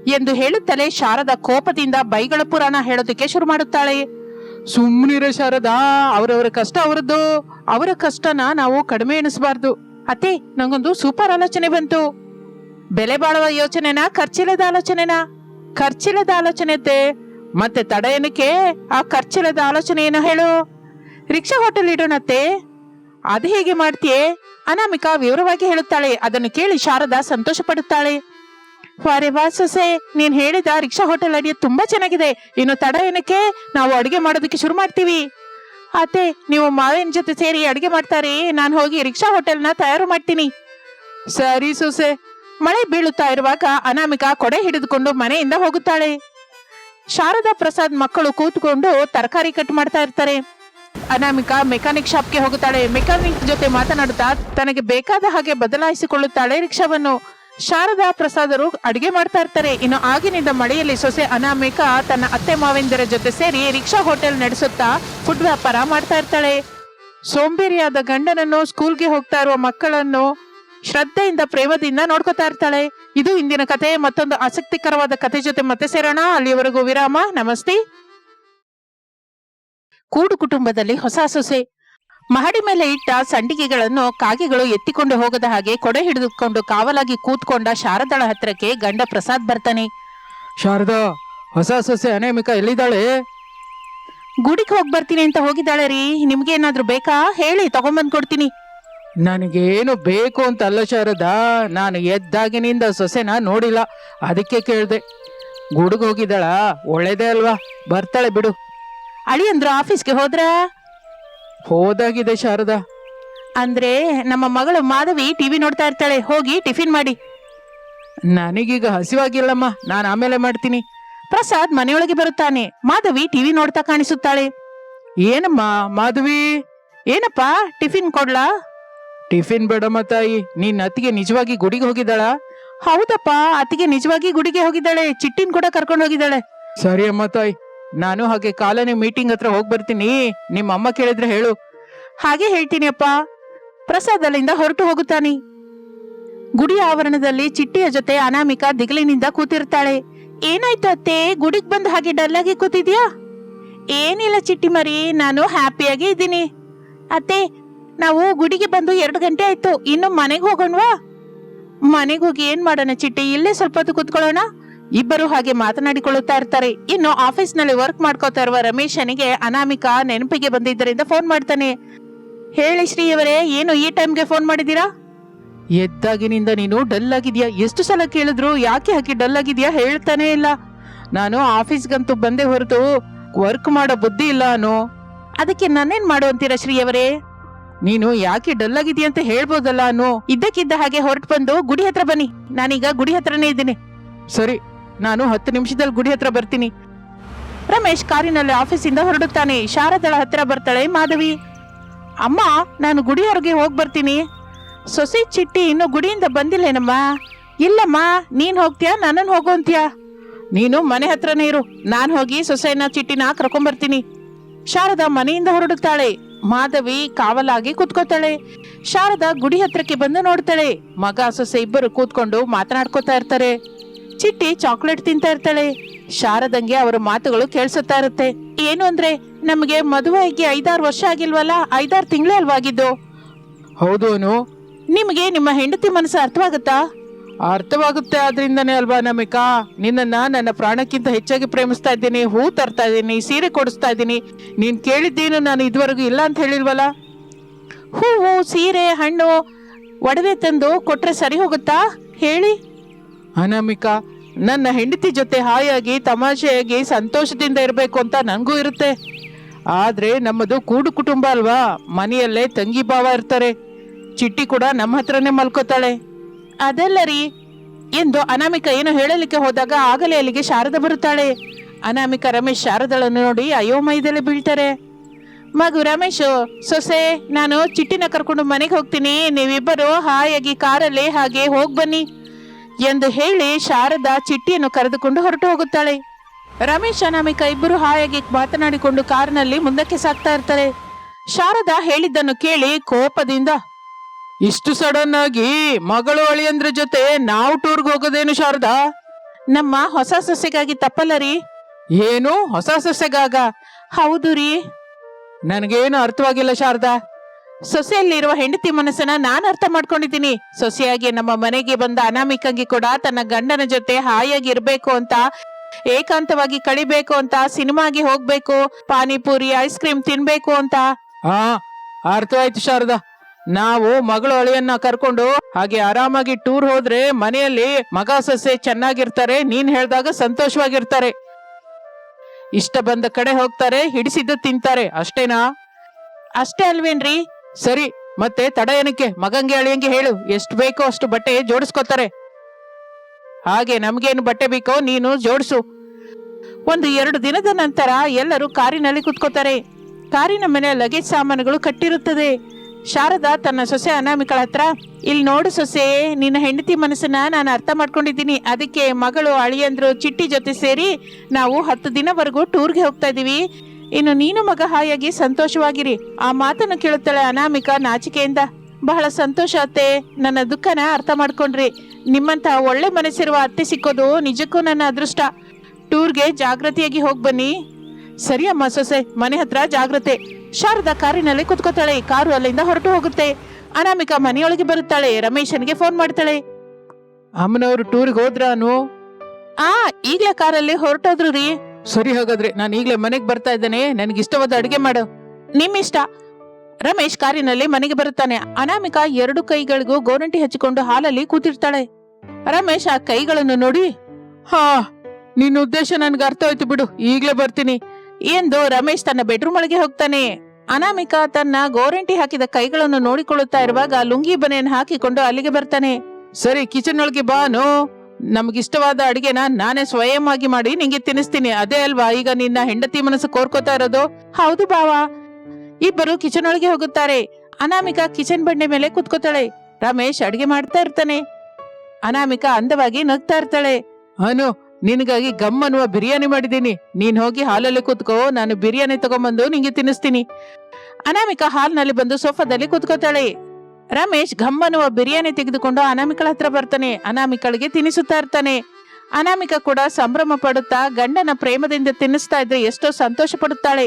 [SPEAKER 1] ಎಂದು ಹೇಳುತ್ತಲೇ ಶಾರದ ಕೋಪದಿಂದ ಬೈಗಳ ಪುರಾಣ ಹೇಳೋದಕ್ಕೆ ಶುರು ಮಾಡುತ್ತಾಳೆ.
[SPEAKER 2] ಸುಮ್ಮನಿರ ಶಾರದಾ, ಅವರವರ ಕಷ್ಟ ಅವರದ್ದು.
[SPEAKER 1] ಅವರ ಕಷ್ಟನ ನಾವು ಕಡಿಮೆ ಎಣಿಸಬಾರ್ದು. ಅತ್ತೆ, ನಂಗೊಂದು ಸೂಪರ್ ಆಲೋಚನೆ ಬಂತು. ಬೆಲೆ ಬಾಳುವ ಯೋಚನೆನಾ, ಖರ್ಚಿಲ್ಲದ ಆಲೋಚನೆನಾ? ಖರ್ಚಿಲ್ಲದ ಆಲೋಚನೆ ಅತ್ತೆ. ಮತ್ತೆ ತಡ ಏನಕ್ಕೆ ಆ ಖರ್ಚಿಲ್ಲದ ಆಲೋಚನೆ ಏನು ಹೇಳು? ರಿಕ್ಷಾ ಹೋಟೆಲ್ ಇಡೋಣತ್ತೆ. ಅದು ಹೇಗೆ ಮಾಡ್ತೀಯೇ? ಅನಾಮಿಕಾ ವಿವರವಾಗಿ ಹೇಳುತ್ತಾಳೆ. ಅದನ್ನು ಕೇಳಿ ಶಾರದಾ ಸಂತೋಷ ಪಡುತ್ತಾಳೆ ವಾ ಸೊಸೆ ನೀನ್ ಹೇಳಿದ ರಿಕ್ಷಾ ಹೋಟೆಲ್ ಅಡಿಯ ತುಂಬಾ ಚೆನ್ನಾಗಿದೆ. ಇನ್ನು ತಡ ಏನಕ್ಕೆ ನಾವು ಅಡುಗೆ ಮಾಡೋದಕ್ಕೆ ಶುರು ಮಾಡ್ತೀವಿ. ಅತ್ತೆ, ನೀವು ಮಾವಿನ ಜೊತೆ ಸೇರಿ ಅಡುಗೆ ಮಾಡ್ತಾರೆ. ನಾನು ಹೋಗಿ ರಿಕ್ಷಾ ಹೋಟೆಲ್ನ ತಯಾರು ಮಾಡ್ತೀನಿ. ಸರಿ ಸೊಸೆ. ಮಳೆ ಬೀಳುತ್ತಾ ಇರುವಾಗ ಅನಾಮಿಕಾ ಕೊಡೆ ಹಿಡಿದುಕೊಂಡು ಮನೆಯಿಂದ ಹೋಗುತ್ತಾಳೆ. ಶಾರದಾ ಪ್ರಸಾದ್ ಮಕ್ಕಳು ಕೂತ್ಕೊಂಡು ತರಕಾರಿ ಕಟ್ ಮಾಡ್ತಾ ಇರ್ತಾರೆ. ಅನಾಮಿಕಾ ಮೆಕ್ಯಾನಿಕ್ ಶಾಪ್ಗೆ ಹೋಗುತ್ತಾಳೆ. ಮೆಕ್ಯಾನಿಕ್ ಜೊತೆ ಮಾತನಾಡುತ್ತಾ ತನಗೆ ಬೇಕಾದ ಹಾಗೆ ಬದಲಾಯಿಸಿಕೊಳ್ಳುತ್ತಾಳೆ ರಿಕ್ಷಾವನ್ನು. ಶಾರದಾ ಪ್ರಸಾದರು ಅಡಿಗೆ ಮಾಡ್ತಾ ಇರ್ತಾರೆ. ಇನ್ನು ಆಗಿನಿಂದ ಮಳೆಯಲ್ಲಿ ಸೊಸೆ ಅನಾಮಿಕಾ ತನ್ನ ಅತ್ತೆ ಮಾವಿಂದರ ಜೊತೆ ಸೇರಿ ರಿಕ್ಷಾ ಹೋಟೆಲ್ ನಡೆಸುತ್ತಾ ಫುಡ್ ವ್ಯಾಪಾರ ಮಾಡ್ತಾ ಇರ್ತಾಳೆ. ಸೋಂಬೇರಿಯಾದ ಗಂಡನನ್ನು ಸ್ಕೂಲ್ಗೆ ಹೋಗ್ತಾ ಇರುವ ಮಕ್ಕಳನ್ನು ಶ್ರದ್ಧೆಯಿಂದ ಪ್ರೇಮದಿಂದ ನೋಡ್ಕೋತಾ ಇರ್ತಾಳೆ. ಇದು ಇಂದಿನ ಕತೆ ಮತ್ತೊಂದು ಆಸಕ್ತಿಕರವಾದ ಕತೆ ಜೊತೆ ಮತ್ತೆ ಸೇರೋಣ. ಅಲ್ಲಿಯವರೆಗೂ ವಿರಾಮ ನಮಸ್ತೆ. ಕೂಡು ಕುಟುಂಬದಲ್ಲಿ ಹೊಸ ಸೊಸೆ. ಮಹಡಿ ಮೇಲೆ ಇಟ್ಟ ಸಂಡಿಗೆಗಳನ್ನು ಕಾಗೆಗಳು ಎತ್ತಿಕೊಂಡು ಹೋಗದ ಹಾಗೆ ಕೊಡೆ ಹಿಡಿದುಕೊಂಡು ಕಾವಲಾಗಿ ಕೂತ್ಕೊಂಡ ಶಾರದಳ ಹತ್ರಕ್ಕೆ ಗಂಡ ಪ್ರಸಾದ್ ಬರ್ತಾನೆ.
[SPEAKER 2] ಶಾರದಾ ಹೊಸ ಸೊಸೆ ಅನೇಮಿಕ ಎಲ್ಲಿದ್ದಾಳೆ?
[SPEAKER 1] ಗುಡಿಗೆ ಹೋಗಿ ಬರ್ತೀನಿ ಅಂತ ಹೋಗಿದ್ದಾಳೆ ರೀ. ನಿಮ್ಗೆ ಏನಾದ್ರೂ ಬೇಕಾ? ಹೇಳಿ ತಗೊಂಬಂದ್ ಕೊಡ್ತೀನಿ
[SPEAKER 2] ನನಗೇನು ಬೇಕು ಅಂತ ಅಲ್ಲ ಶಾರದ ನಾನು ಎದ್ದಾಗಿನಿಂದ ಸೊಸೆನ ನೋಡಿಲ್ಲ. ಅದಕ್ಕೆ ಕೇಳಿದೆ ಗುಡುಗು ಹೋಗಿದ್ದಾಳ? ಒಳ್ಳೇದೇ ಅಲ್ವಾ? ಬರ್ತಾಳೆ ಬಿಡು.
[SPEAKER 1] ಅಳಿ ಅಂದ್ರೆ ಆಫೀಸ್ಗೆ ಹೋದ್ರ?
[SPEAKER 2] ಹೋದಾಗಿದೆ ಶಾರದ.
[SPEAKER 1] ಅಂದ್ರೆ ನಮ್ಮ ಮಗಳು ಮಾಧವಿ ಟಿವಿ ನೋಡ್ತಾ ಇರ್ತಾಳೆ ಹೋಗಿ ಟಿಫಿನ್ ಮಾಡಿ.
[SPEAKER 2] ನನಗೀಗ ಹಸಿವಾಗಿಲ್ಲಮ್ಮ ನಾನು ಆಮೇಲೆ ಮಾಡ್ತೀನಿ.
[SPEAKER 1] ಪ್ರಸಾದ್ ಮನೆಯೊಳಗೆ ಬರುತ್ತಾನೆ ಮಾಧವಿ ಟಿವಿ ನೋಡ್ತಾ ಕಾಣಿಸುತ್ತಾಳೆ.
[SPEAKER 2] ಏನಮ್ಮ ಮಾಧವಿ?
[SPEAKER 1] ಏನಪ್ಪಾ ಟಿಫಿನ್ ಕೊಡ್ಲಾ?
[SPEAKER 2] ಟಿಫಿನ್ ಬೇಡಮ್ಮ ತಾಯಿ ನಿನ್ನ ಅತ್ತಿಗೆ ನಿಜವಾಗಿ ಗುಡಿಗೆ ಹೋಗಿದ್ದಾಳ?
[SPEAKER 1] ಹೌದಪ್ಪ ಅತ್ತಿಗೆ ನಿಜವಾಗಿ ಗುಡಿಗೆ ಹೋಗಿದ್ದಾಳೆ ಚಿಟ್ಟಿನ್ ಕೂಡ ಕರ್ಕೊಂಡು ಹೋಗಿದ್ದಾಳೆ.
[SPEAKER 2] ಸರಿ ಅಮ್ಮ ತಾಯಿ ನಾನು ಹಾಗೆ ಕಾಲನೇ ಮೀಟಿಂಗ್ ಹತ್ರ ಹೋಗಿ ಬರ್ತೀನಿ ನಿಮ್ಮ ಅಮ್ಮ ಕೇಳಿದ್ರೆ ಹೇಳು.
[SPEAKER 1] ಹಾಗೆ ಹೇಳ್ತೀನಿ ಅಪ್ಪ. ಪ್ರಸಾದ್ ಅಲ್ಲಿಂದ ಹೊರಟು ಹೋಗುತ್ತಾನೆ. ಗುಡಿ ಆವರಣದಲ್ಲಿ ಚಿಟ್ಟಿಯ ಜೊತೆ ಅನಾಮಿಕಾ ದಿಗಲಿನಿಂದ ಕೂತಿರ್ತಾಳೆ. ಏನಾಯ್ತು ಅತ್ತೆ ಗುಡಿಗ್ ಬಂದ ಹಾಗೆ ಡಲ್ಲಾಗಿ ಕೂತಿದ್ಯಾ? ಏನಿಲ್ಲ ಚಿಟ್ಟಿ ಮರಿ ನಾನು ಹ್ಯಾಪಿಯಾಗಿ ಇದ್ದೀನಿ. ಅತ್ತೆ ನಾವು ಗುಡಿಗೆ ಬಂದು ಎರಡು ಗಂಟೆ ಆಯ್ತು. ಇನ್ನು ಮನೆಗೆ ಹೋಗೋಣವಾ? ಮನೆಗೆ ಹೋಗಿ ಏನ್ ಮಾಡೋಣ ಚಿಟ್ಟಿ? ಇಲ್ಲೇ ಸ್ವಲ್ಪ ಹೊತ್ತು ಕೂತ್ಕೊಳ್ಳೋಣ. ಇಬ್ಬರು ಹಾಗೆ ಮಾತನಾಡಿಕೊಳ್ಳುತ್ತಾ ಇರ್ತಾರೆ. ಇನ್ನು ಆಫೀಸ್ನಲ್ಲಿ ವರ್ಕ್ ಮಾಡ್ಕೋತಾ ಇರುವ ರಮೇಶನಿಗೆ ಅನಾಮಿಕಾ ನೆನಪಿಗೆ ಬಂದಿದ್ದರಿಂದ ಫೋನ್ ಮಾಡ್ತಾನೆ. ಹೇಳಿ ಶ್ರೀಯವರೇ, ಏನು ಈ ಟೈಮ್ಗೆ ಫೋನ್ ಮಾಡಿದೀರಾ
[SPEAKER 2] ಎದ್ದಾಗಿನಿಂದ ನೀನು ಡಲ್ ಆಗಿದ್ಯಾ ಎಷ್ಟು ಸಲ ಕೇಳಿದ್ರು ಯಾಕೆ ಹಾಕಿ ಡಲ್ ಆಗಿದ್ಯಾ ಹೇಳ್ತಾನೆ ಇಲ್ಲ. ನಾನು ಆಫೀಸ್ಗಂತೂ ಬಂದೆ ಹೊರತು ವರ್ಕ್ ಮಾಡೋ ಬುದ್ಧಿ ಇಲ್ಲ ಅನು.
[SPEAKER 1] ಅದಕ್ಕೆ ನಾನೇನ್ ಮಾಡು ಅಂತೀರಾ ಶ್ರೀಯವರೇ?
[SPEAKER 2] ನೀನು ಯಾಕೆ ಡಲ್ ಆಗಿದ್ಯಾ ಅಂತ ಹೇಳ್ಬೋದಲ್ಲ ಅನು
[SPEAKER 1] ಇದ್ದಕ್ಕಿದ್ದ ಹಾಗೆ ಹೊರಟು ಬಂದು ಗುಡಿ ಹತ್ರ ಬನ್ನಿ. ನಾನೀಗ ಗುಡಿ ಹತ್ರನೇ ಇದ್ದೀನಿ.
[SPEAKER 2] ಸರಿ, ನಾನು ಹತ್ತು ನಿಮಿಷದಲ್ಲಿ ಗುಡಿ ಹತ್ರ ಬರ್ತೀನಿ.
[SPEAKER 1] ರಮೇಶ್ ಕಾರಿನಲ್ಲಿ ಆಫೀಸಿಂದ ಹೊರಡುತ್ತಾನೆ. ಶಾರದಳ ಹತ್ರ ಬರ್ತಾಳೆ ಮಾಧವಿ. ಅಮ್ಮ, ನಾನು ಗುಡಿ ಹೊರಗೆ ಹೋಗಿ ಬರ್ತೀನಿ. ಸೊಸೆ, ಚಿಟ್ಟಿ ಇನ್ನು ಗುಡಿಯಿಂದ ಬಂದಿಲ್ಲೇನಮ್ಮ? ಇಲ್ಲಮ್ಮ, ನೀನ್ ಹೋಗ್ತೀಯಾ ನನ್ನನ್ನು ಹೋಗು ನೀನು ಮನೆ ಹತ್ರನೇ ಇರು. ನಾನು ಹೋಗಿ ಸೊಸೆನ ಚಿಟ್ಟಿನ ಕರ್ಕೊಂಬರ್ತೀನಿ. ಶಾರದಾ ಮನೆಯಿಂದ ಹೊರಡುತ್ತಾಳೆ. ಮಾಧವಿ ಕಾವಲಾಗಿ ಕೂತ್ಕೋತಾಳೆ ಶಾರದಾ ಗುಡಿ ಹತ್ರಕ್ಕೆ ಬಂದು ನೋಡ್ತಾಳೆ. ಮಗ ಸೊಸೆ ಇಬ್ಬರು ಕೂತ್ಕೊಂಡು ಮಾತನಾಡ್ಕೋತಾ ಇರ್ತಾರೆ. ಚಿಟ್ಟಿ ಚಾಕ್ಲೇಟ್ ತಿಂತಾ ಇರ್ತಾಳೆ. ಶಾರದಂಗೆ ಅವರ ಮಾತುಗಳು ಕೇಳಿಸುತ್ತಾ ಇರುತ್ತೆ. ಏನು ಅಂದ್ರೆ ನಮಗೆ ಮದುವೆಗೆ ಐದಾರು ವರ್ಷ ಆಗಿಲ್ವಲ್ಲ ಐದಾರು ತಿಂಗಳೇ ಅಲ್ವಾಗಿದ್ದು.
[SPEAKER 2] ಹೌದು ಅನು.
[SPEAKER 1] ನಿಮಗೆ ನಿಮ್ಮ ಹೆಂಡತಿ ಮನಸ್ಸು ಅರ್ಥವಾಗುತ್ತಾ?
[SPEAKER 2] ಅರ್ಥವಾಗುತ್ತೆ ಆದ್ರಿಂದನೇ ಅಲ್ವಾ ನಮಿಕಾ? ನಿನ್ನನ್ನ ನನ್ನ ಪ್ರಾಣಕ್ಕಿಂತ ಹೆಚ್ಚಾಗಿ ಪ್ರೇಮಿಸ್ತಾ ಇದ್ದೀನಿ, ಹೂ ತರ್ತಾ ಇದ್ದೀನಿ, ಸೀರೆ ಕೊಡಿಸ್ತಾ ಇದ್ದೀನಿ. ನೀನ್ ಕೇಳಿದ್ದೇನು ನಾನು ಇದುವರೆಗೂ ಇಲ್ಲ ಅಂತ ಹೇಳಿಲ್ವಲ್ಲ?
[SPEAKER 1] ಹೂವು ಸೀರೆ, ಹಣ್ಣು ಒಡವೆ ತಂದು ಕೊಟ್ರೆ ಸರಿ ಹೋಗುತ್ತಾ? ಹೇಳಿ.
[SPEAKER 2] ಅನಾಮಿಕಾ, ನನ್ನ ಹೆಂಡತಿ ಜೊತೆ ಹಾಯಾಗಿ, ತಮಾಷೆಯಾಗಿ, ಸಂತೋಷದಿಂದ ಇರಬೇಕು ಅಂತ ನನಗೂ ಇರುತ್ತೆ. ಆದ್ರೆ ನಮ್ಮದು ಕೂಡು ಕುಟುಂಬ ಅಲ್ವಾ? ಮನೆಯಲ್ಲೇ ತಂಗಿ ಭಾವ ಇರ್ತಾರೆ. ಚಿಟ್ಟಿ ಕೂಡ ನಮ್ಮ ಹತ್ರನೇ ಮಲ್ಕೋತಾಳೆ.
[SPEAKER 1] ಅದಲ್ಲ ರೀ. ಎಂದು ಅನಾಮಿಕ ಏನು ಹೇಳಲಿಕ್ಕೆ ಹೋದಾಗ ಆಗಲೇ ಅಲ್ಲಿಗೆ ಶಾರದ ಬರುತ್ತಾಳೆ. ಅನಾಮಿಕ ರಮೇಶ್ ಶಾರದಳನ್ನು ನೋಡಿ ಅಯೋಮಯದಲ್ಲಿ ಬೀಳ್ತಾರೆ. ಮಗು ರಮೇಶ್, ಸೊಸೆ, ನಾನು ಚಿಟ್ಟಿನ ಕರ್ಕೊಂಡು ಮನೆಗೆ ಹೋಗ್ತೀನಿ. ನೀವಿಬ್ಬರು ಹಾಯಾಗಿ ಕಾರಲ್ಲಿ ಹಾಗೆ ಹೋಗಿ ಬನ್ನಿ ಎಂದು ಹೇಳಿ ಶಾರದಾ ಚಿಟ್ಟಿಯನ್ನು ಕರೆದುಕೊಂಡು ಹೊರಟು ಹೋಗುತ್ತಾಳೆ. ರಮೇಶ್, ಅನಾಮಿಕ ಇಬ್ಬರು ಹಾಯಾಗಿ ಮಾತನಾಡಿಕೊಂಡು ಕಾರಿನಲ್ಲಿ ಮುಂದಕ್ಕೆ ಸಾಕ್ತಾ ಇರ್ತಾರೆ. ಶಾರದಾ ಹೇಳಿದ್ದನ್ನು ಕೇಳಿ ಕೋಪದಿಂದ
[SPEAKER 2] ಇಷ್ಟು ಸಡನ್ ಆಗಿ ಮಗಳು ಅಳಿಯಂದ್ರ ಜೊತೆ ನಾವು ಟೂರ್ಗೆ ಹೋಗೋದೇನು ಶಾರದಾ?
[SPEAKER 1] ನಮ್ಮ ಹೊಸ ಸಸ್ಯಗಾಗಿ ತಪ್ಪಲ್ಲ ರೀ.
[SPEAKER 2] ಏನು? ಹೊಸ ಸಸ್ಯಗಾಗ
[SPEAKER 1] ಹೌದು ರೀ.
[SPEAKER 2] ನನಗೇನು ಅರ್ಥವಾಗಿಲ್ಲ ಶಾರದಾ.
[SPEAKER 1] ಸೊಸೆಯಲ್ಲಿರುವ ಹೆಂಡತಿ ಮನಸ್ಸನ್ನ ನಾನು ಅರ್ಥ ಮಾಡ್ಕೊಂಡಿದ್ದೀನಿ. ಸೊಸೆಯಾಗಿ ನಮ್ಮ ಮನೆಗೆ ಬಂದ ಅನಾಮಿಕಂಗಿ ಕೂಡ ತನ್ನ ಗಂಡನ ಜೊತೆ ಹಾಯಾಗಿ ಇರ್ಬೇಕು ಅಂತ ಏಕಾಂತವಾಗಿ ಕಳಿಬೇಕು ಅಂತ ಸಿನಿಮಾಗೆ ಹೋಗ್ಬೇಕು ಪಾನಿಪುರಿ ಐಸ್ ಕ್ರೀಮ್ ತಿನ್ಬೇಕು ಅಂತ.
[SPEAKER 2] ಹಾ ಅರ್ಥವಾಯ್ತು ಶಾರದಾ. ನಾವು ಮಗಳು ಅಳಿಯನ್ನ ಕರ್ಕೊಂಡು ಹಾಗೆ ಆರಾಮಾಗಿ ಟೂರ್ ಹೋದ್ರೆ ಮನೆಯಲ್ಲಿ ಮಗ ಸೊಸೆ ಚೆನ್ನಾಗಿರ್ತಾರೆ, ನೀನ್ ಹೇಳ್ದಾಗ ಸಂತೋಷವಾಗಿರ್ತಾರೆ. ಇಷ್ಟ ಬಂದ ಕಡೆ ಹೋಗ್ತಾರೆ, ಹಿಡಿಸಿದ್ದು ತಿಂತಾರೆ, ಅಷ್ಟೇನಾ?
[SPEAKER 1] ಅಷ್ಟೇ ಅಲ್ವೇನ್ರಿ?
[SPEAKER 2] ಸರಿ, ಮತ್ತೆ ತಡ ಏನಕ್ಕೆ? ಮಗಂಗೆ ಅಳಿಯಂಗೆ ಹೇಳು, ಎಷ್ಟು ಬೇಕೋ ಅಷ್ಟು ಬಟ್ಟೆ ಜೋಡಿಸ್ಕೊತಾರೆ. ಹಾಗೆ ನಮ್ಗೇನು ಬಟ್ಟೆ ಬೇಕೋ ನೀನು ಜೋಡಿಸು.
[SPEAKER 1] ಒಂದು ಎರಡು ದಿನದ ನಂತರ ಎಲ್ಲರೂ ಕಾರಿನಲ್ಲಿ ಕುತ್ಕೋತಾರೆ. ಕಾರಿನ ಮೇಲೆ ಲಗೇಜ್ ಸಾಮಾನುಗಳು ಕಟ್ಟಿರುತ್ತದೆ. ಶಾರದಾ ತನ್ನ ಸೊಸೆ ಅನಾಮಿಕಳ ಹತ್ರ ಇಲ್ಲಿ ನೋಡು ಸೊಸೆ, ನಿನ್ನ ಹೆಂಡತಿ ಮನಸ್ಸನ್ನ ನಾನು ಅರ್ಥ ಮಾಡ್ಕೊಂಡಿದ್ದೀನಿ. ಅದಕ್ಕೆ ಮಗಳು ಅಳಿಯಂದ್ರು ಚಿಟ್ಟಿ ಜೊತೆ ಸೇರಿ ನಾವು ಹತ್ತು ದಿನವರೆಗೂ ಟೂರ್ಗೆ ಹೋಗ್ತಾ ಇದ್ದೀವಿ. ಇನ್ನು ನೀನು ಮಗ ಹಾಯಾಗಿ ಸಂತೋಷವಾಗಿರಿ. ಆ ಮಾತನ್ನು ಕೇಳುತ್ತಾಳೆ ಅನಾಮಿಕ ನಾಚಿಕೆಯಿಂದ, ಬಹಳ ಸಂತೋಷ ಅತ್ತೆ, ನನ್ನ ದುಃಖನ ಅರ್ಥ ಮಾಡ್ಕೊಂಡ್ರಿ. ನಿಮ್ಮಂತ ಒಳ್ಳೆ ಮನಸ್ಸಿರುವ ಅತ್ತೆ ಸಿಕ್ಕೋದು ನಿಜಕ್ಕೂ ನನ್ನ ಅದೃಷ್ಟ. ಟೂರ್ಗೆ ಜಾಗೃತಿಯಾಗಿ ಹೋಗಿ ಬನ್ನಿ. ಸರಿ ಅಮ್ಮ ಸೊಸೆ, ಮನೆ ಹತ್ರ ಜಾಗ್ರತೆ. ಶಾರದಾ ಕಾರಿನಲ್ಲಿ ಕುತ್ಕೋತಾಳೆ ಕಾರು ಅಲ್ಲಿಂದ ಹೊರಟು ಹೋಗುತ್ತೆ. ಅನಾಮಿಕಾ ಮನೆಯೊಳಗೆ ಬರುತ್ತಾಳೆ. ರಮೇಶನ್ಗೆ ಫೋನ್ ಮಾಡ್ತಾಳೆ.
[SPEAKER 2] ಅಮ್ಮನವರು ಟೂರ್ಗೆ ಹೋದ್ರಾನು
[SPEAKER 1] ಆ ಈಗ್ಲೇ ಕಾರಲ್ಲಿ ಹೊರಟೋದ್ರು ರೀ.
[SPEAKER 2] ಸರಿ ಹಾಗಾದ್ರೆ ನಾನು ಈಗ್ಲೇ ಮನೆಗೆ ಬರ್ತಾ ಇದ್ದೇನೆ. ನನಗೆ ಇಷ್ಟವಾದ ಅಡುಗೆ ಮಾಡು.
[SPEAKER 1] ನಿಮ್ಮಿಷ್ಟ. ರಮೇಶ್ ಕಾರಿನಲ್ಲಿ ಮನೆಗೆ ಬರುತ್ತಾನೆ. ಅನಾಮಿಕಾ ಎರಡು ಕೈಗಳಿಗೂ ಗೋರಂಟಿ ಹಚ್ಚಿಕೊಂಡು ಹಾಲಲ್ಲಿ ಕೂತಿರ್ತಾಳೆ. ರಮೇಶ್ ಆ ಕೈಗಳನ್ನು ನೋಡಿ
[SPEAKER 2] ಹಾ ನಿನ್ನ ಉದ್ದೇಶ ನನ್ಗೆ ಅರ್ಥ ಆಯ್ತು ಬಿಡು. ಈಗ್ಲೇ ಬರ್ತೀನಿ.
[SPEAKER 1] ಎಂದು ರಮೇಶ್ ತನ್ನ ಬೆಡ್ರೂಮ್ ಒಳಗೆ ಹೋಗ್ತಾನೆ. ಅನಾಮಿಕಾ ತನ್ನ ಗೋರಂಟಿ ಹಾಕಿದ ಕೈಗಳನ್ನು ನೋಡಿಕೊಳ್ಳುತ್ತಾ ಇರುವಾಗ ಲುಂಗಿ ಬನೆಯನ್ನು ಹಾಕಿಕೊಂಡು ಅಲ್ಲಿಗೆ ಬರ್ತಾನೆ.
[SPEAKER 2] ಸರಿ ಕಿಚನ್ ಒಳಗೆ ಬಾನು ನಮಗಿಷ್ಟವಾದ ಅಡಿಗೆನ ನಾನೇ ಸ್ವಯಂ ಆಗಿ ಮಾಡಿ ನಿಂಗೆ ತಿನ್ನಿಸ್ತೀನಿ. ಅದೇ ಅಲ್ವಾ, ಈಗ ನಿನ್ನ ಹೆಂಡತಿ ಮನಸ್ಸು ಕೋರ್ಕೋತಾ ಇರೋದು?
[SPEAKER 1] ಹೌದು ಬಾವಾ ಇಬ್ಬರು ಕಿಚನ್ ಒಳಗೆ ಹೋಗುತ್ತಾರೆ. ಅನಾಮಿಕಾ ಕಿಚನ್ ಬಂಡೆ ಮೇಲೆ ಕುತ್ಕೋತಾಳೆ. ರಮೇಶ್ ಅಡಿಗೆ ಮಾಡ್ತಾ ಇರ್ತಾನೆ. ಅನಾಮಿಕಾ ಅಂದವಾಗಿ ನಗ್ತಾ ಇರ್ತಾಳೆ.
[SPEAKER 2] ಅನು ನಿನಗಾಗಿ ಗಮ್ ಅನ್ನುವ ಬಿರಿಯಾನಿ ಮಾಡಿದ್ದೀನಿ. ನೀನ್ ಹೋಗಿ ಹಾಲಲ್ಲಿ ಕೂತ್ಕೋ, ನಾನು ಬಿರಿಯಾನಿ ತಗೊಂಬಂದು ನಿಂಗೆ ತಿನ್ನಿಸ್ತೀನಿ.
[SPEAKER 1] ಅನಾಮಿಕಾ ಹಾಲ್ನಲ್ಲಿ ಬಂದು ಸೋಫಾದಲ್ಲಿ ಕೂತ್ಕೋತಾಳೆ. ರಮೇಶ್ ಘಮ್ಮನ್ನುವ ಬಿರಿಯಾನಿ ತೆಗೆದುಕೊಂಡು ಅನಾಮಿಕಳ ಹತ್ರ ಬರ್ತಾನೆ. ಅನಾಮಿಕಳಿಗೆ ತಿನ್ನಿಸುತ್ತಾ ಇರ್ತಾನೆ. ಅನಾಮಿಕ ಕೂಡ ಸಂಭ್ರಮ ಪಡುತ್ತಾ ಗಂಡನ ಪ್ರೇಮದಿಂದ ತಿನ್ನಿಸ್ತಾ ಇದ್ರೆ ಎಷ್ಟೋ ಸಂತೋಷ ಪಡುತ್ತಾಳೆ.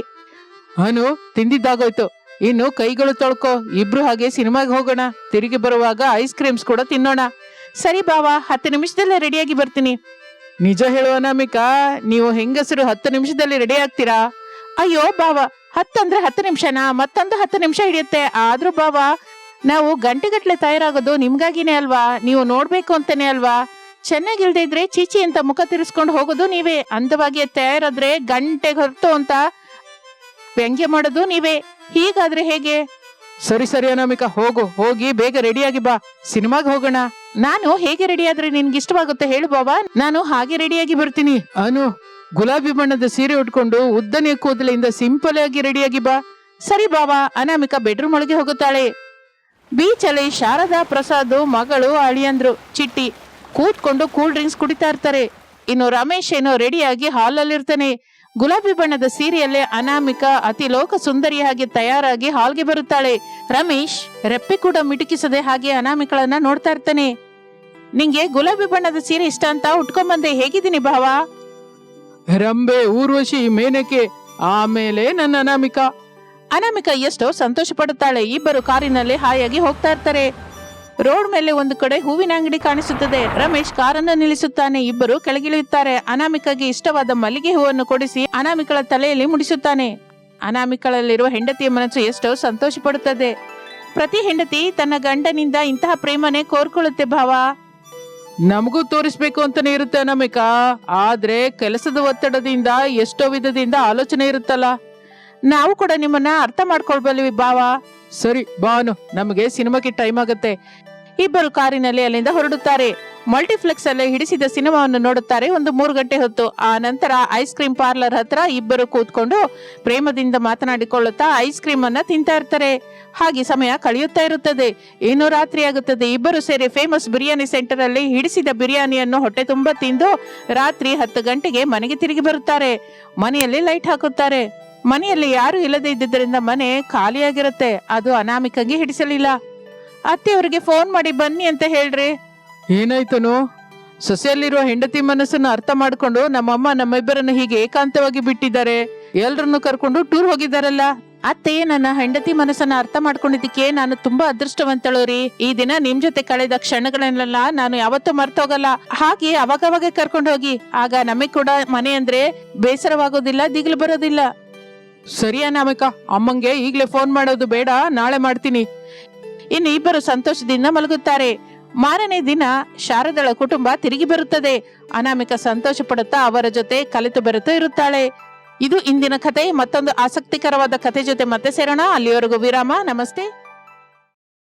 [SPEAKER 2] ಅನು, ತಿಂದಿದ್ದಾಗೋಯ್ತು. ಇನ್ನು ಕೈಗಳು ತೊಳ್ಕೊ. ಇಬ್ರು ಹಾಗೆ ಸಿನಿಮಾಗೆ ಹೋಗೋಣ. ತಿರುಗಿ ಬರುವಾಗ ಐಸ್ ಕ್ರೀಮ್ಸ್ ಕೂಡ ತಿನ್ನೋಣ.
[SPEAKER 1] ಸರಿ ಬಾವಾ, ಹತ್ತು ನಿಮಿಷದಲ್ಲೇ ರೆಡಿಯಾಗಿ ಬರ್ತೀನಿ.
[SPEAKER 2] ನಿಜ ಹೇಳುವ ಅನಾಮಿಕಾ ನೀವು ಹೆಂಗಸರು ಹತ್ತು ನಿಮಿಷದಲ್ಲಿ ರೆಡಿ ಆಗ್ತೀರಾ?
[SPEAKER 1] ಅಯ್ಯೋ ಬಾವ ಹತ್ತಂದ್ರೆ ಹತ್ತು ನಿಮಿಷನಾ? ಮತ್ತೊಂದು ಹತ್ತು ನಿಮಿಷ ಹಿಡಿಯುತ್ತೆ. ಆದ್ರೂ ಬಾವ ನಾವು ಗಂಟೆಗಟ್ಟಲೆ ತಯಾರಾಗೋದು ನಿಮ್ಗಾಗಿನೇ ಅಲ್ವಾ? ನೀವು ನೋಡ್ಬೇಕು ಅಂತಾನೆ ಅಲ್ವಾ? ಚೆನ್ನಾಗಿಲ್ದೇ ಇದ್ರೆ ಚೀಚಿ ಅಂತ ಮುಖ ತಿರ್ಸ್ಕೊಂಡು ಹೋಗೋದು ನೀವೇ. ಅಂದವಾಗಿ ತಯಾರಾದ್ರೆ ಗಂಟೆಗೆ ಹೊರತು ಅಂತ ವ್ಯಂಗ್ಯ ಮಾಡೋದು ನೀವೇ. ಹೀಗಾದ್ರೆ ಹೇಗೆ?
[SPEAKER 2] ಸರಿ ಸರಿ ಅನಾಮಿಕಾ ಹೋಗು. ಹೋಗಿ ಬೇಗ ರೆಡಿಯಾಗಿ ಬಾ. ಸಿನಿಮಾಗೆ ಹೋಗೋಣ.
[SPEAKER 1] ನಾನು ಹೇಗೆ ರೆಡಿ ಆದ್ರೆ ನಿನ್ಗೆ ಇಷ್ಟವಾಗುತ್ತೆ ಹೇಳು ಬಾಬಾ. ನಾನು ಹಾಗೆ ರೆಡಿಯಾಗಿ ಬರ್ತೀನಿ.
[SPEAKER 2] ಅನು ಗುಲಾಬಿ ಬಣ್ಣದ ಸೀರೆ ಉಟ್ಕೊಂಡು ಉದ್ದನೆಯ ಕೂದಲಿಂದ ಸಿಂಪಲ್ ಆಗಿ ರೆಡಿಯಾಗಿ ಬಾ.
[SPEAKER 1] ಸರಿ ಬಾಬಾ ಅನಾಮಿಕಾ ಬೆಡ್ರೂಮ್ ಒಳಗೆ ಹೋಗುತ್ತಾಳೆ. ಬೀಚಲ್ಲಿ ಶಾರದಾ ಪ್ರಸಾದ್ ಮಗಳು ಅಳಿಯಂದ್ರು ಚಿಟ್ಟಿ ಕೂತ್ಕೊಂಡು ಕೂಲ್ ಡ್ರಿಂಕ್ಸ್ ಕುಡಿತಾ ಇರ್ತಾರೆ. ಇನ್ನು ರಮೇಶ್ ಏನೋ ರೆಡಿಯಾಗಿ ಹಾಲಲ್ಲಿರ್ತಾನೆ ಗುಲಾಬಿ ಬಣ್ಣದ ಸೀರೆಯಲ್ಲೇ ಅನಾಮಿಕಾ ಅತಿ ಲೋಕ ಸುಂದರಿಯಾಗಿ ತಯಾರಾಗಿ ಹಾಲ್ಗೆ ಬರುತ್ತಾಳೆ. ರಮೇಶ್ ರೆಪ್ಪೆ ಕೂಡ ಮಿಟುಕಿಸದೆ ಹಾಗೆ ಅನಾಮಿಕಳನ್ನ ನೋಡ್ತಾ ಇರ್ತಾನೆ. ನಿಂಗೆ ಗುಲಾಬಿ ಬಣ್ಣದ ಸೀರೆ ಇಷ್ಟ ಅಂತ ಉಟ್ಕೊಂಡ್ಬಂದೆ ಹೇಗಿದ್ದೀನಿ ಭಾವ?
[SPEAKER 2] ರಂಬೆ ಊರ್ವಶಿ ಮೇನಕೆ ಆಮೇಲೆ ನನ್ನ ಅನಾಮಿಕ.
[SPEAKER 1] ಅನಾಮಿಕಾ ಎಷ್ಟೋ ಸಂತೋಷ ಪಡುತ್ತಾಳೆ. ಇಬ್ಬರು ಕಾರಿನಲ್ಲಿ ಹಾಯಾಗಿ ಹೋಗ್ತಾ ಇರ್ತಾರೆ. ರೋಡ್ ಮೇಲೆ ಒಂದು ಕಡೆ ಹೂವಿನ ಅಂಗಡಿ ಕಾಣಿಸುತ್ತದೆ. ರಮೇಶ್ ಕಾರನ್ನು ನಿಲ್ಲಿಸುತ್ತಾನೆ. ಇಬ್ಬರು ಕೆಳಗಿಳಿಯುತ್ತಾರೆ. ಅನಾಮಿಕಗೆ ಇಷ್ಟವಾದ ಮಲ್ಲಿಗೆ ಹೂವನ್ನು ಕೊಡಿಸಿ ಅನಾಮಿಕಳ ತಲೆಯಲ್ಲಿ ಮುಡಿಸುತ್ತಾನೆ. ಅನಾಮಿಕಳಲ್ಲಿರುವ ಹೆಂಡತಿಯ ಮನಸ್ಸು ಎಷ್ಟೋ ಸಂತೋಷ ಪಡುತ್ತದೆ. ಪ್ರತಿ ಹೆಂಡತಿ ತನ್ನ ಗಂಡನಿಂದ ಇಂತಹ ಪ್ರೇಮನೆ ಕೋರ್ಕೊಳ್ಳುತ್ತೆ ಭಾವ.
[SPEAKER 2] ನಮಗೂ ತೋರಿಸ್ಬೇಕು ಅಂತಾನೆ ಇರುತ್ತೆ ಅನಾಮಿಕಾ. ಆದ್ರೆ ಕೆಲಸದ ಒತ್ತಡದಿಂದ, ಎಷ್ಟೋ ವಿಧದಿಂದ ಆಲೋಚನೆ ಇರುತ್ತಲ್ಲ.
[SPEAKER 1] ನಾವು ಕೂಡ ನಿಮ್ಮನ್ನ ಅರ್ಥ ಮಾಡ್ಕೊಳ್ಬಲ್ವಿ ಬಾವಾ
[SPEAKER 2] ಸರಿ ಬಾನು ನಮಗೆ ಸಿನಿಮಾಕ್ಕೆ ಟೈಮ್ ಆಗತ್ತೆ.
[SPEAKER 1] ಇಬ್ಬರು ಕಾರಿನಲ್ಲಿ ಅಲ್ಲಿಂದ ಹೊರಡುತ್ತಾರೆ. ಮಲ್ಟಿಫ್ಲೆಕ್ಸ್ ಅಲ್ಲಿ ಹಿಡಿಸಿದ ಸಿನಿಮಾವನ್ನು ನೋಡುತ್ತಾರೆ ಒಂದು ಮೂರು ಗಂಟೆ ಹೊತ್ತು. ಆ ನಂತರ ಐಸ್ ಕ್ರೀಮ್ ಪಾರ್ಲರ್ ಹತ್ರ ಇಬ್ಬರು ಕೂತ್ಕೊಂಡು ಪ್ರೇಮದಿಂದ ಮಾತನಾಡಿಕೊಳ್ಳುತ್ತಾ ಐಸ್ ಕ್ರೀಮ್ ಅನ್ನ ತಿಂತಾ ಇರ್ತಾರೆ. ಹಾಗೆ ಸಮಯ ಕಳೆಯುತ್ತಾ ಇರುತ್ತದೆ. ಇನ್ನು ರಾತ್ರಿ ಆಗುತ್ತದೆ. ಇಬ್ಬರು ಸೇರಿ ಫೇಮಸ್ ಬಿರಿಯಾನಿ ಸೆಂಟರ್ ಅಲ್ಲಿ ಹಿಡಿಸಿದ ಬಿರಿಯಾನಿಯನ್ನು ಹೊಟ್ಟೆ ತುಂಬಾ ತಿಂದು ರಾತ್ರಿ ಹತ್ತು ಗಂಟೆಗೆ ಮನೆಗೆ ತಿರುಗಿ ಬರುತ್ತಾರೆ. ಮನೆಯಲ್ಲಿ ಲೈಟ್ ಹಾಕುತ್ತಾರೆ. ಮನೆಯಲ್ಲಿ ಯಾರು ಇಲ್ಲದೆ ಇದ್ದಿದ್ದರಿಂದ ಮನೆ ಖಾಲಿಯಾಗಿರುತ್ತೆ. ಅದು ಅನಾಮಿಕಂಗೆ ಹಿಡಿಸಲಿಲ್ಲ. ಅತ್ತೆಯವರಿಗೆ ಫೋನ್ ಮಾಡಿ ಬನ್ನಿ ಅಂತ ಹೇಳ್ರಿ.
[SPEAKER 2] ಏನಾಯ್ತನು? ಸೊಸೆಯಲ್ಲಿರುವ ಹೆಂಡತಿ ಮನಸ್ಸನ್ನು ಅರ್ಥ ಮಾಡ್ಕೊಂಡು ನಮ್ಮಮ್ಮ ನಮ್ಮಿಬ್ಬರನ್ನು ಹೀಗೆ ಏಕಾಂತವಾಗಿ ಬಿಟ್ಟಿದ್ದಾರೆ. ಎಲ್ರನ್ನು ಕರ್ಕೊಂಡು ಟೂರ್ ಹೋಗಿದ್ದಾರಲ್ಲ?
[SPEAKER 1] ಅತ್ತೆ ನನ್ನ ಹೆಂಡತಿ ಮನಸ್ಸನ್ನ ಅರ್ಥ ಮಾಡ್ಕೊಂಡಿದ್ದಕ್ಕೆ ನಾನು ತುಂಬಾ ಅದೃಷ್ಟವಂತಳು ರೀ ಈ ದಿನ ನಿಮ್ ಜೊತೆ ಕಳೆದ ಕ್ಷಣಗಳನ್ನೆಲ್ಲ ನಾನು ಯಾವತ್ತೂ ಮರ್ತೋಗಲ್ಲ. ಹಾಗೆ ಅವಾಗವಾಗ ಕರ್ಕೊಂಡು ಹೋಗಿ. ಆಗ ನಮಗ್ ಕೂಡ ಮನೆ ಅಂದ್ರೆ ಬೇಸರವಾಗೋದಿಲ್ಲ ದಿಗ್ಲು ಬರೋದಿಲ್ಲ.
[SPEAKER 2] ಸರಿಯಾ ನಾಮಿಕ ಅಮ್ಮಂಗೆ ಈಗ್ಲೇ ಫೋನ್ ಮಾಡೋದು ಬೇಡ ನಾಳೆ ಮಾಡ್ತೀನಿ.
[SPEAKER 1] ಇನ್ನು ಇಬ್ಬರು ಸಂತೋಷದಿಂದ ಮಲಗುತ್ತಾರೆ. ಮಾರನೇ ದಿನ ಶಾರದಳ ಕುಟುಂಬ ತಿರುಗಿ ಬರುತ್ತದೆ. ಅನಾಮಿಕ ಸಂತೋಷ ಪಡುತ್ತಾ ಅವರ ಜೊತೆ ಕಲಿತು ಬರುತ್ತಾ ಇರುತ್ತಾಳೆ. ಇದು ಇಂದಿನ ಕತೆ ಮತ್ತೊಂದು ಆಸಕ್ತಿಕರವಾದ ಕತೆ ಜೊತೆ ಮತ್ತೆ ಸೇರೋಣ. ಅಲ್ಲಿಯವರೆಗೂ ವಿರಾಮ. ನಮಸ್ತೆ.